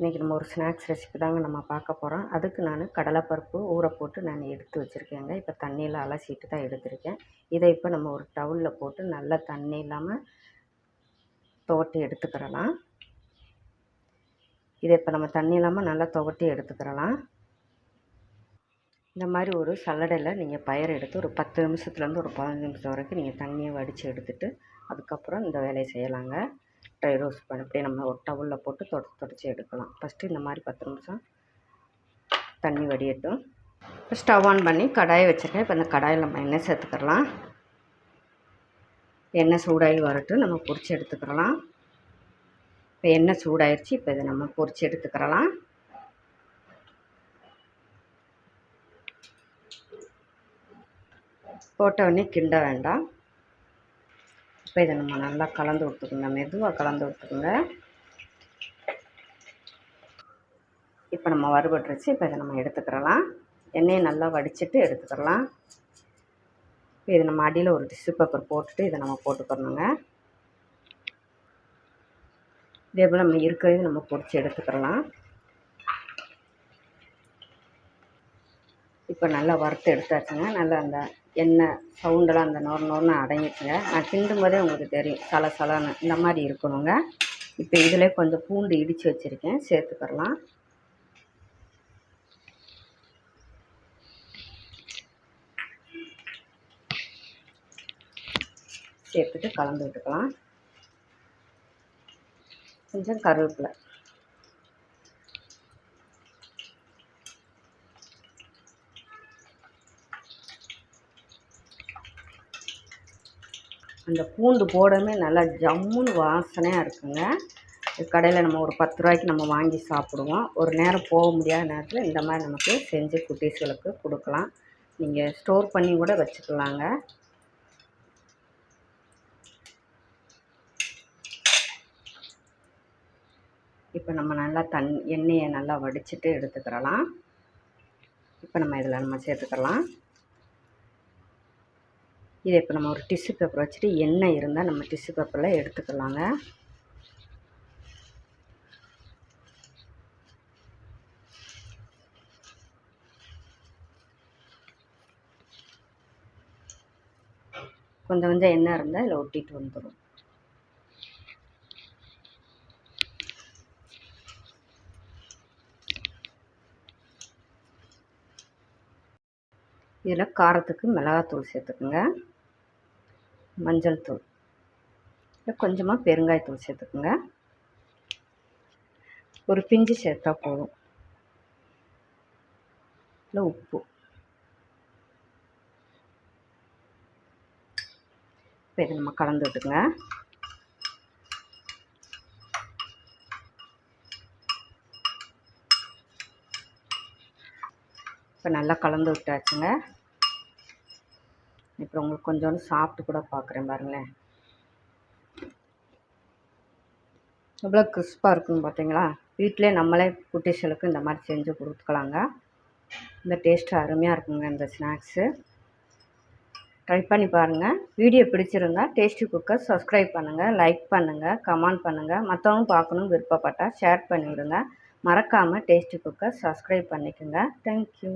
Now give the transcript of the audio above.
இன்றைக்கி நம்ம ஒரு ஸ்நாக்ஸ் ரெசிபி தாங்க நம்ம பார்க்க போகிறோம் அதுக்கு நான் கடலைப்பருப்பு ஊற போட்டு நான் எடுத்து வச்சுருக்கேங்க. இப்போ தண்ணியில் அலசிட்டு தான் எடுத்திருக்கேன். இதை இப்போ நம்ம ஒரு டவுலில் போட்டு நல்லா தண்ணி இல்லாமல் துவட்டி எடுத்துக்கிறலாம். இதை இப்போ நம்ம தண்ணி இல்லாமல் நல்லா துவட்டி எடுத்துக்கிறலாம். இந்த மாதிரி ஒரு சல்லடையில் நீங்கள் பயிர் எடுத்து ஒரு பத்து நிமிஷத்துலேருந்து ஒரு பதினஞ்சு நிமிஷம் வரைக்கும் நீங்கள் தண்ணியை வடித்து எடுத்துகிட்டு அதுக்கப்புறம் இந்த வேலையை செய்யலாங்க. ட்ரை ரோஸ் பண்ண அப்படியே நம்ம ஒரு டவுலில் போட்டு தொடச்சி தொடச்சி எடுக்கலாம். ஃபஸ்ட்டு இந்த மாதிரி பத்து நிமிஷம் தண்ணி வடியட்டும். இப்போ ஸ்டவ் ஆன் பண்ணி கடாயை வச்சுருக்கேன். இப்போ இந்த கடாயில் நம்ம எண்ணெய் சேர்த்துக்கலாம். எண்ணெய் சூடாகி வரட்டும். நம்ம பொரிச்சு எடுத்துக்கிறலாம் இப்போ எண்ணெய் சூடாயிருச்சு. இப்போ இதை நம்ம பொரிச்சு எடுத்துக்கிறலாம் போட்டவொடனே கிண்ட வேண்டாம். இப்போ இதை நம்ம நல்லா கலந்து விட்டுக்குங்க. மெதுவாக கலந்து விட்டுக்குங்க. இப்போ நம்ம வறுபட்டுருச்சு. இப்போ இதை நம்ம எடுத்துக்கிறலாம். எண்ணெயை நல்லா வடிச்சிட்டு எடுத்துக்கிறலாம். இப்போ இது நம்ம அடியில் ஒரு டிஷ்யூ பேப்பர் போட்டுட்டு இதை நம்ம போட்டுக்கிறணுங்க இதே போல் நம்ம இருக்கிறதையும் நம்ம பொடிச்சு எடுத்துக்கிறலாம். இப்போ நல்லா வறுத்து எடுத்தாச்சுங்க. நல்லா அந்த எண்ணெய் சவுண்டெல்லாம் அந்த நொறு நொறுன்னு அடங்கிட்டுங்க. நான் கிண்டும் போதே உங்களுக்கு தெரியும். சல சலன்னு இந்த மாதிரி இருக்கணுங்க. இப்போ இதில் கொஞ்சம் பூண்டு இடித்து வச்சுருக்கேன். சேர்த்துக்கிறலாம். சேர்த்துட்டு கலந்து விட்டுக்கலாம். கொஞ்சம் கருவேப்பிலை. அந்த பூண்டு போடமே நல்லா ஜம்முன்னு வாசனையாக இருக்குங்க. கடையில் நம்ம ஒரு பத்து ரூபாய்க்கு நம்ம வாங்கி சாப்பிடுவோம். ஒரு நேரம் போக முடியாத நேரத்தில் இந்த மாதிரி நமக்கு செஞ்சு குட்டீஸ்களுக்கு கொடுக்கலாம். நீங்கள் ஸ்டோர் பண்ணி கூட வச்சுக்கலாங்க. இப்போ நம்ம நல்லா தண் எண்ணெயை நல்லா வடிச்சிட்டு எடுத்துக்கிறலாம். இப்போ நம்ம இதில் நம்ம சேர்த்துக்கலாம். இதை இப்போ நம்ம ஒரு டிஷ்யூ பேப்பர் வச்சுட்டு எண்ணெய் இருந்தால் நம்ம டிஷ்யூ பேப்பரில் எடுத்துக்கலாங்க. கொஞ்சம் கொஞ்சம் எண்ணெய் இருந்தால் இதில் ஒட்டிட்டு வந்துடும் இதில் காரத்துக்கு மிளகாத்தூள் சேர்த்துக்குங்க. மஞ்சள் தூள். கொஞ்சமாக பெருங்காயத்தூள் சேர்த்துக்குங்க. ஒரு பிஞ்சு சேர்த்தா போதும். இல்லை உப்பு. இப்போ இதை நம்ம கலந்து விட்டுங்க இப்போ நல்லா கலந்து விட்டாச்சுங்க. இப்போ உங்களுக்கு கொஞ்சோண்டு சாப்பிட்டு கூட பார்க்குறேன் பாருங்களேன். எவ்வளோ கிறிஸ்பாக இருக்குன்னு பார்த்தீங்களா வீட்டிலே நம்மளே குட்டீஸ்களுக்கு இந்த மாதிரி செஞ்சு கொடுத்துக்கலாங்க. இந்த டேஸ்ட்டு அருமையாக இருக்குங்க இந்த ஸ்நாக்ஸு ட்ரை பண்ணி பாருங்கள் வீடியோ பிடிச்சிருந்தா டேஸ்டி குக்கர் சப்ஸ்கிரைப் பண்ணுங்கள் லைக் பண்ணுங்கள் கமெண்ட் பண்ணுங்கள் மற்றவங்க பார்க்கணும் விருப்பப்பட்டால் ஷேர் பண்ணிவிடுங்க. மறக்காமல் டேஸ்டி குக்கர் சப்ஸ்கிரைப் பண்ணிக்கோங்க. Thank you